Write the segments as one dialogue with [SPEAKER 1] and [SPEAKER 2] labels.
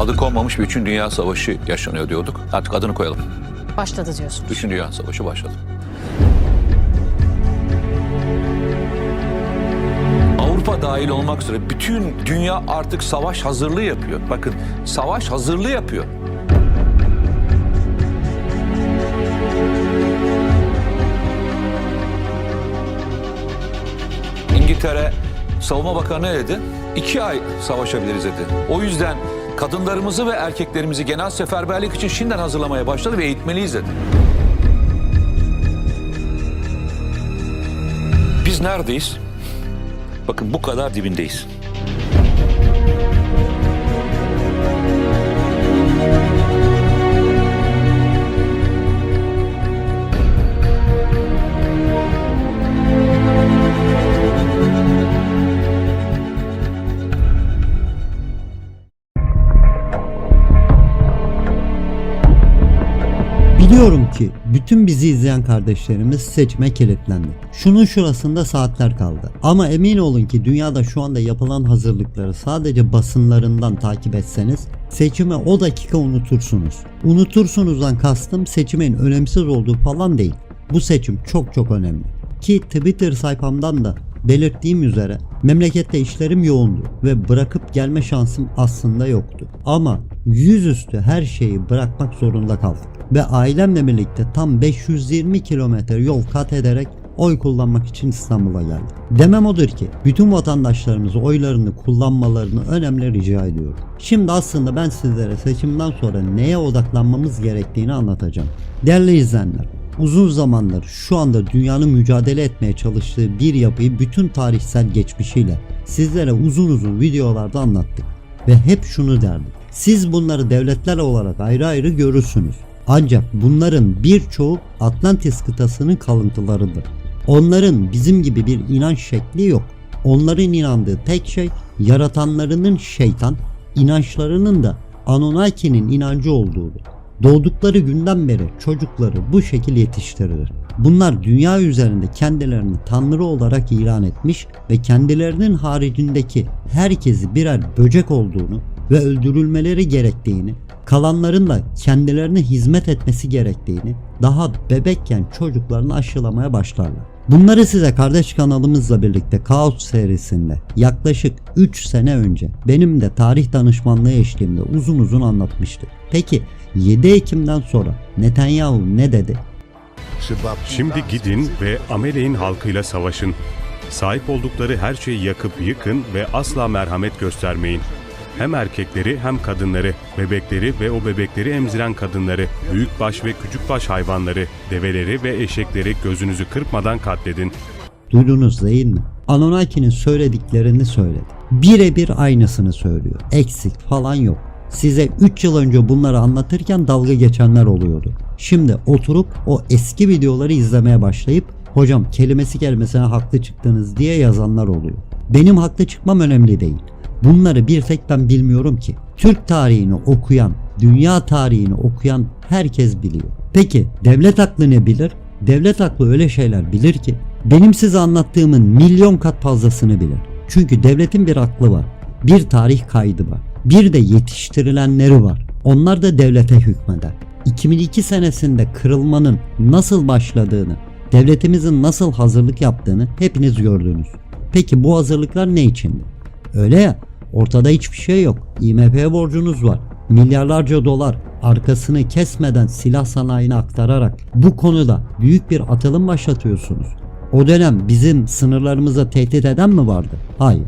[SPEAKER 1] adı konmamış bir 3. Dünya Savaşı yaşanıyor diyorduk. Artık adını koyalım.
[SPEAKER 2] Başladı diyorsunuz.
[SPEAKER 1] 3. Dünya Savaşı başladı. Avrupa dahil olmak üzere bütün dünya artık savaş hazırlığı yapıyor. Bakın savaş hazırlığı yapıyor. İngiltere Savunma Bakanı ne dedi? İki ay savaşabiliriz dedi. O yüzden kadınlarımızı ve erkeklerimizi genel seferberlik için şimdiden hazırlamaya başladı ve eğitmeliyiz dedi. Biz neredeyiz? Bakın bu kadar dibindeyiz.
[SPEAKER 3] Ki bütün bizi izleyen kardeşlerimiz seçime kilitlendi. Şunun şurasında saatler kaldı. Ama emin olun ki dünyada şu anda yapılan hazırlıkları sadece basınlarından takip etseniz seçimi o dakika unutursunuz. Unutursunuzdan kastım seçimin önemsiz olduğu falan değil. Bu seçim çok çok önemli. Ki Twitter sayfamdan da belirttiğim üzere memlekette işlerim yoğundu ve bırakıp gelme şansım aslında yoktu. Ama yüzüstü her şeyi bırakmak zorunda kaldım. Ve ailemle birlikte tam 520 kilometre yol kat ederek oy kullanmak için İstanbul'a geldim. Demem odur ki bütün vatandaşlarımız oylarını kullanmalarını önemli rica ediyorum. Şimdi aslında ben sizlere seçimden sonra neye odaklanmamız gerektiğini anlatacağım. Değerli izleyenler, uzun zamandır şu anda dünyanın mücadele etmeye çalıştığı bir yapıyı bütün tarihsel geçmişiyle sizlere uzun uzun videolarda anlattık. Ve hep şunu derdik. Siz bunları devletler olarak ayrı ayrı görürsünüz. Ancak bunların birçoğu Atlantis kıtasının kalıntılarıdır. Onların bizim gibi bir inanç şekli yok. Onların inandığı tek şey yaratanlarının şeytan, inançlarının da Anunnaki'nin inancı olduğudur. Doğdukları günden beri çocukları bu şekil yetiştirilir. Bunlar dünya üzerinde kendilerini tanrı olarak ilan etmiş ve kendilerinin haricindeki herkesi birer böcek olduğunu ve öldürülmeleri gerektiğini, kalanların da kendilerine hizmet etmesi gerektiğini daha bebekken çocuklarını aşılamaya başlarlar. Bunları size kardeş kanalımızla birlikte Kaos serisinde yaklaşık 3 sene önce benim de tarih danışmanlığı eşliğimde uzun uzun anlatmıştık. Peki 7 Ekim'den sonra Netanyahu ne dedi?
[SPEAKER 4] Şimdi gidin ve Amelek'in halkıyla savaşın. Sahip oldukları her şeyi yakıp yıkın ve asla merhamet göstermeyin. Hem erkekleri hem kadınları, bebekleri ve o bebekleri emziren kadınları, büyükbaş ve küçükbaş hayvanları, develeri ve eşekleri gözünüzü kırpmadan katledin.
[SPEAKER 3] Duydunuz değil mi? Anunnaki'nin söylediklerini söyledi. Birebir aynısını söylüyor. Eksik falan yok. Size 3 yıl önce bunları anlatırken dalga geçenler oluyordu. Şimdi oturup o eski videoları izlemeye başlayıp hocam kelimesi kelimesine haklı çıktınız diye yazanlar oluyor. Benim haklı çıkmam önemli değil. Bunları bir tek ben bilmiyorum ki. Türk tarihini okuyan, dünya tarihini okuyan herkes biliyor. Peki devlet aklı ne bilir? Devlet aklı öyle şeyler bilir ki benim size anlattığımın milyon kat fazlasını bilir. Çünkü devletin bir aklı var. Bir tarih kaydı var. Bir de yetiştirilenleri var. Onlar da devlete hükmeder. 2002 senesinde kırılmanın nasıl başladığını, devletimizin nasıl hazırlık yaptığını hepiniz gördünüz. Peki bu hazırlıklar ne içindi? Öyle ya, ortada hiçbir şey yok. IMF borcunuz var. Milyarlarca dolar arkasını kesmeden silah sanayine aktararak bu konuda büyük bir atılım başlatıyorsunuz. O dönem bizim sınırlarımıza tehdit eden mi vardı? Hayır.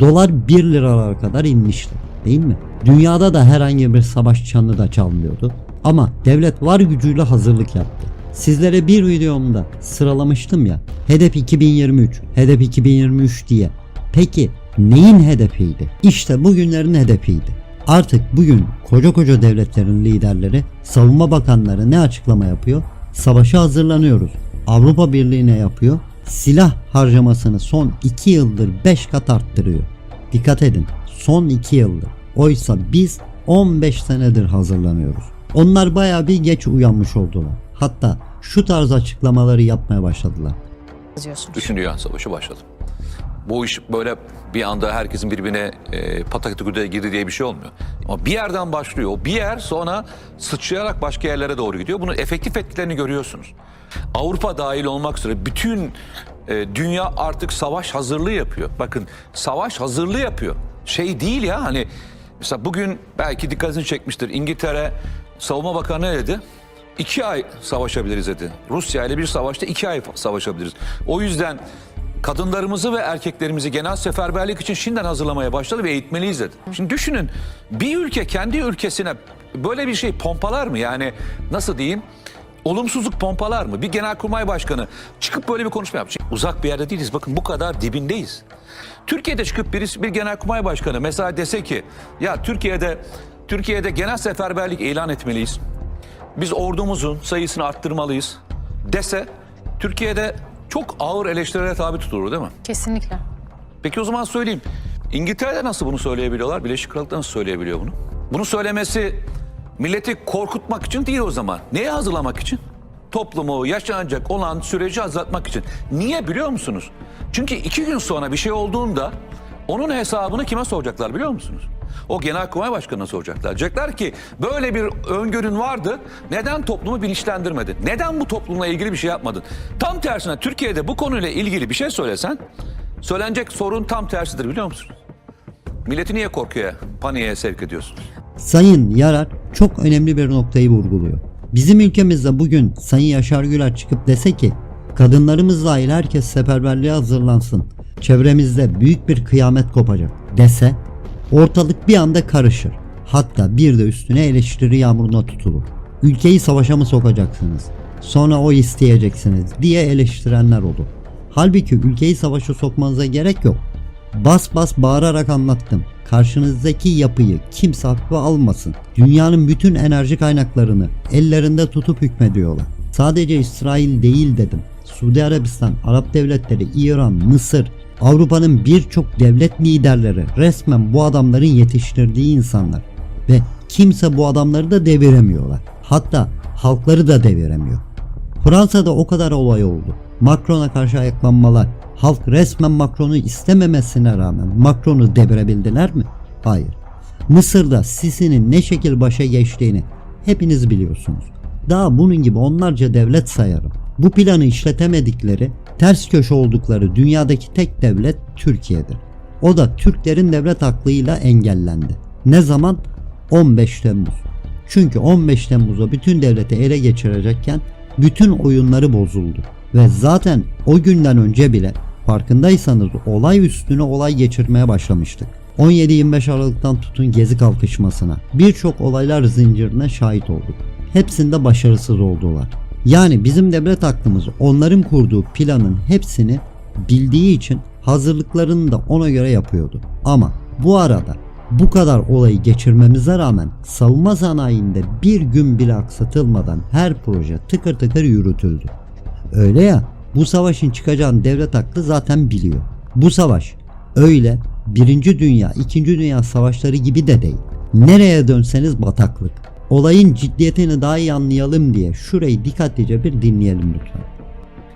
[SPEAKER 3] Dolar 1 liralara kadar inmişti. Değil mi? Dünyada da herhangi bir savaş çanı da çalmıyordu. Ama devlet var gücüyle hazırlık yaptı. Sizlere bir videomda sıralamıştım ya. Hedef 2023, hedef 2023 diye. Peki neyin hedefiydi? İşte bugünlerin hedefiydi. Artık bugün koca koca devletlerin liderleri, savunma bakanları ne açıklama yapıyor? Savaşa hazırlanıyoruz. Avrupa Birliği ne yapıyor? Silah harcamasını son 2 yıldır 5 kat arttırıyor. Dikkat edin son 2 yıldır. Oysa biz 15 senedir hazırlanıyoruz. Onlar baya bir geç uyanmış oldular. Hatta şu tarz açıklamaları yapmaya başladılar.
[SPEAKER 2] diyorsunuz.
[SPEAKER 1] 3. Dünya Savaşı başladı. Bu iş böyle bir anda herkesin birbirine e, patakütüye girdi diye bir şey olmuyor. Ama bir yerden başlıyor. Bir yer sonra sıçrayarak başka yerlere doğru gidiyor. Bunun efektif etkilerini görüyorsunuz. Avrupa dahil olmak üzere bütün e, dünya artık savaş hazırlığı yapıyor. Bakın savaş hazırlığı yapıyor. Şey değil ya hani mesela bugün belki dikkatini çekmiştir. İngiltere Savunma Bakanı ne dedi? İki ay savaşabiliriz dedi. Rusya ile bir savaşta iki ay savaşabiliriz. O yüzden kadınlarımızı ve erkeklerimizi genel seferberlik için şimdiden hazırlamaya başladı ve eğitmeliyiz dedi. Şimdi düşünün bir ülke kendi ülkesine böyle bir şey pompalar mı? Yani nasıl diyeyim? Olumsuzluk pompalar mı? Bir genelkurmay başkanı çıkıp böyle bir konuşma yapacak. Uzak bir yerde değiliz. Bakın bu kadar dibindeyiz. Türkiye'de çıkıp birisi bir genelkurmay başkanı mesela dese ki ya Türkiye'de Türkiye'de genel seferberlik ilan etmeliyiz biz ordumuzun sayısını arttırmalıyız dese Türkiye'de çok ağır eleştirilere tabi tutulur değil mi?
[SPEAKER 2] Kesinlikle.
[SPEAKER 1] Peki o zaman söyleyeyim. İngiltere'de nasıl bunu söyleyebiliyorlar? Birleşik Krallık'ta nasıl söyleyebiliyor bunu? Bunu söylemesi milleti korkutmak için değil o zaman. Neye hazırlamak için? Toplumu yaşanacak olan süreci azaltmak için. Niye biliyor musunuz? Çünkü iki gün sonra bir şey olduğunda onun hesabını kime soracaklar biliyor musunuz? O genelkurmay başkanına soracaklar. Diyecekler ki böyle bir öngörün vardı. Neden toplumu bilinçlendirmedin? Neden bu toplumla ilgili bir şey yapmadın? Tam tersine Türkiye'de bu konuyla ilgili bir şey söylesen söylenecek sorun tam tersidir biliyor musunuz? Milleti niye korkuya, paniğe sevk ediyorsunuz?
[SPEAKER 3] Sayın Yarar çok önemli bir noktayı vurguluyor. Bizim ülkemizde bugün Sayın Yaşar Güler çıkıp dese ki kadınlarımız dahil herkes seferberliğe hazırlansın. Çevremizde büyük bir kıyamet kopacak dese ortalık bir anda karışır. Hatta bir de üstüne eleştiri yağmuruna tutulur. Ülkeyi savaşa mı sokacaksınız? Sonra o isteyeceksiniz diye eleştirenler olur. Halbuki ülkeyi savaşa sokmanıza gerek yok. Bas bas bağırarak anlattım. Karşınızdaki yapıyı kimse hafife almasın. Dünyanın bütün enerji kaynaklarını ellerinde tutup hükmediyorlar. Sadece İsrail değil dedim. Suudi Arabistan, Arap devletleri, İran, Mısır, Avrupa'nın birçok devlet liderleri resmen bu adamların yetiştirdiği insanlar. Ve kimse bu adamları da deviremiyorlar. Hatta halkları da deviremiyor. Fransa'da o kadar olay oldu. Macron'a karşı ayaklanmalar. Halk resmen Macron'u istememesine rağmen Macron'u devirebildiler mi? Hayır. Mısır'da Sisi'nin ne şekil başa geçtiğini hepiniz biliyorsunuz. Daha bunun gibi onlarca devlet sayarım. Bu planı işletemedikleri, ters köşe oldukları dünyadaki tek devlet Türkiye'dir. O da Türklerin devlet aklıyla engellendi. Ne zaman? 15 Temmuz. Çünkü 15 Temmuz'da bütün devleti ele geçirecekken bütün oyunları bozuldu. Ve zaten o günden önce bile farkındaysanız olay üstüne olay geçirmeye başlamıştık. 17-25 Aralık'tan tutun gezi kalkışmasına birçok olaylar zincirine şahit olduk. Hepsinde başarısız oldular. Yani bizim devlet aklımız onların kurduğu planın hepsini bildiği için hazırlıklarını da ona göre yapıyordu. Ama bu arada bu kadar olayı geçirmemize rağmen savunma sanayinde bir gün bile aksatılmadan her proje tıkır tıkır yürütüldü. Öyle ya bu savaşın çıkacağını devlet aklı zaten biliyor. Bu savaş öyle birinci dünya, ikinci dünya savaşları gibi de değil. Nereye dönseniz bataklık. Olayın ciddiyetini daha iyi anlayalım diye şurayı dikkatlice bir dinleyelim lütfen.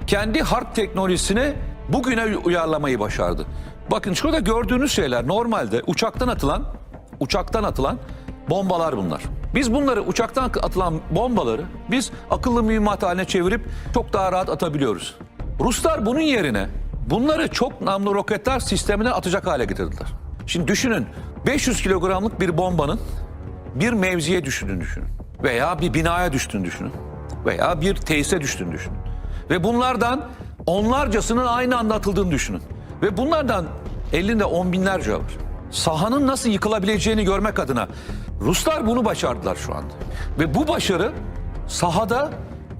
[SPEAKER 1] kendi harp teknolojisini bugüne uyarlamayı başardı. Bakın şurada gördüğünüz şeyler normalde uçaktan atılan uçaktan atılan bombalar bunlar. Biz bunları uçaktan atılan bombaları biz akıllı mühimmat haline çevirip çok daha rahat atabiliyoruz. Ruslar bunun yerine bunları çok namlu roketler sistemine atacak hale getirdiler. Şimdi düşünün 500 kilogramlık bir bombanın bir mevziye düştüğünü düşünün. Veya bir binaya düştüğünü düşünün. Veya bir tesise düştüğünü düşünün. Ve bunlardan onlarcasının aynı anda atıldığını düşünün. Ve bunlardan elinde on binlerce var. Sahanın nasıl yıkılabileceğini görmek adına Ruslar bunu başardılar şu anda. Ve bu başarı sahada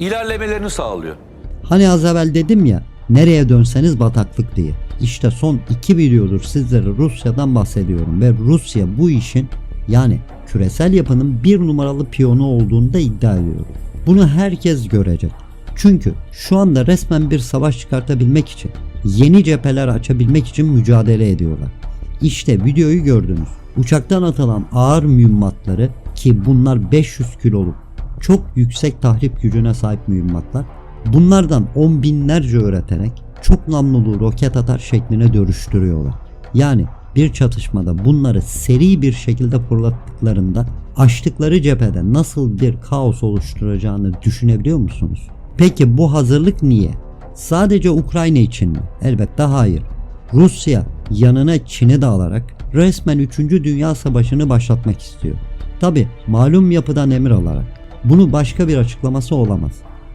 [SPEAKER 1] ilerlemelerini sağlıyor.
[SPEAKER 3] Hani az evvel dedim ya nereye dönseniz bataklık diye. İşte son iki videodur sizlere Rusya'dan bahsediyorum ve Rusya bu işin yani küresel yapının bir numaralı piyonu olduğunu da iddia ediyorum. Bunu herkes görecek. Çünkü şu anda resmen bir savaş çıkartabilmek için, yeni cepheler açabilmek için mücadele ediyorlar. İşte videoyu gördünüz. Uçaktan atılan ağır mühimmatları ki bunlar 500 kiloluk çok yüksek tahrip gücüne sahip mühimmatlar. Bunlardan on binlerce üreterek çok namlulu roket atar şekline dönüştürüyorlar. Yani bir çatışmada bunları seri bir şekilde fırlattıklarında açtıkları cephede nasıl bir kaos oluşturacağını düşünebiliyor musunuz? Peki bu hazırlık niye? Sadece Ukrayna için mi? Elbette hayır. Rusya yanına Çin'i de alarak resmen 3. Dünya Savaşı'nı başlatmak istiyor. Tabi malum yapıdan emir alarak. Bunu başka bir açıklaması olamaz.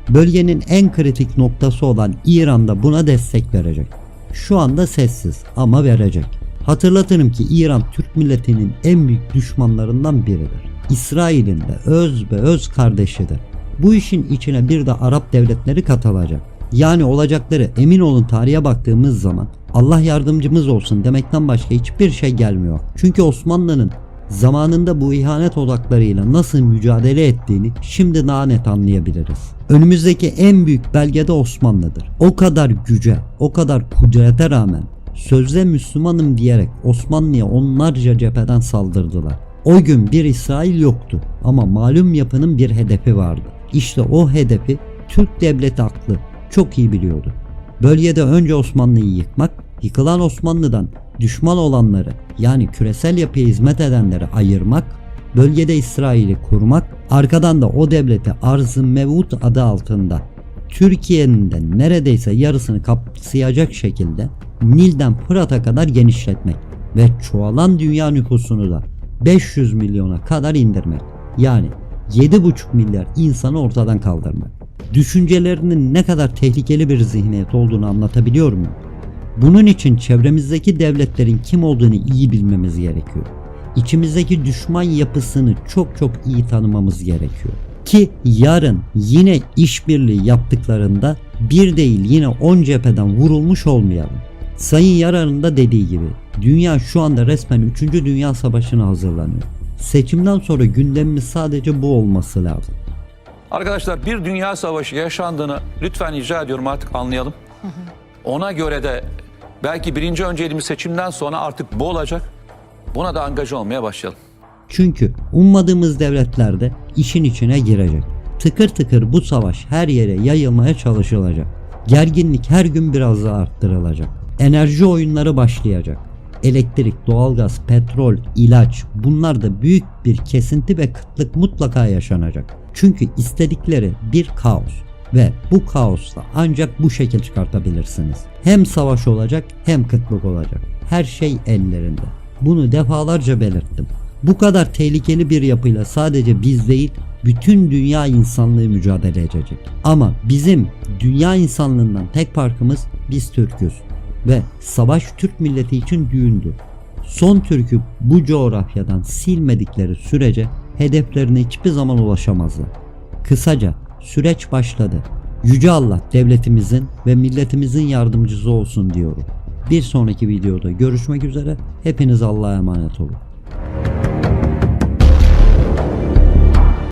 [SPEAKER 3] Bölgenin en kritik noktası olan İran'da buna destek verecek. Şu anda sessiz ama verecek. Hatırlatırım ki İran Türk milletinin en büyük düşmanlarından biridir. İsrail'in de öz ve öz kardeşidir. Bu işin içine bir de Arap devletleri katılacak. Yani olacakları emin olun tarihe baktığımız zaman Allah yardımcımız olsun demekten başka hiçbir şey gelmiyor. Çünkü Osmanlı'nın zamanında bu ihanet odaklarıyla nasıl mücadele ettiğini şimdi daha net anlayabiliriz. Önümüzdeki en büyük belge de Osmanlı'dır. O kadar güce, o kadar kudrete rağmen sözde Müslümanım diyerek Osmanlı'ya onlarca cepheden saldırdılar. O gün bir İsrail yoktu ama malum yapının bir hedefi vardı. İşte o hedefi Türk devleti aklı çok iyi biliyordu. Bölgede önce Osmanlı'yı yıkmak, yıkılan Osmanlı'dan düşman olanları yani küresel yapıya hizmet edenleri ayırmak, bölgede İsrail'i kurmak, arkadan da o devleti Arz-ı Mevut adı altında Türkiye'nin de neredeyse yarısını kapsayacak şekilde Nil'den Fırat'a kadar genişletmek ve çoğalan dünya nüfusunu da 500 milyona kadar indirmek. Yani 7,5 milyar insanı ortadan kaldırmak. Düşüncelerinin ne kadar tehlikeli bir zihniyet olduğunu anlatabiliyor muyum? Bunun için çevremizdeki devletlerin kim olduğunu iyi bilmemiz gerekiyor. İçimizdeki düşman yapısını çok çok iyi tanımamız gerekiyor. Ki yarın yine işbirliği yaptıklarında bir değil yine 10 cepheden vurulmuş olmayalım. Sayın Yarar'ın da dediği gibi dünya şu anda resmen 3. Dünya Savaşı'na hazırlanıyor. Seçimden sonra gündemimiz sadece bu olması lazım.
[SPEAKER 1] Arkadaşlar bir dünya savaşı yaşandığını lütfen rica ediyorum artık anlayalım. Ona göre de belki birinci önceliğimiz seçimden sonra artık bu olacak. Buna da angaja olmaya başlayalım.
[SPEAKER 3] Çünkü ummadığımız devletler de işin içine girecek. Tıkır tıkır bu savaş her yere yayılmaya çalışılacak. Gerginlik her gün biraz daha arttırılacak. Enerji oyunları başlayacak. Elektrik, doğalgaz, petrol, ilaç bunlar da büyük bir kesinti ve kıtlık mutlaka yaşanacak. Çünkü istedikleri bir kaos ve bu kaosla ancak bu şekil çıkartabilirsiniz. Hem savaş olacak hem kıtlık olacak. Her şey ellerinde. Bunu defalarca belirttim. Bu kadar tehlikeli bir yapıyla sadece biz değil bütün dünya insanlığı mücadele edecek. Ama bizim dünya insanlığından tek farkımız biz Türk'üz. Ve savaş Türk milleti için düğündü. Son Türk'ü bu coğrafyadan silmedikleri sürece hedeflerine hiçbir zaman ulaşamazlar. Kısaca süreç başladı. Yüce Allah devletimizin ve milletimizin yardımcısı olsun diyorum. Bir sonraki videoda görüşmek üzere. Hepiniz Allah'a emanet olun.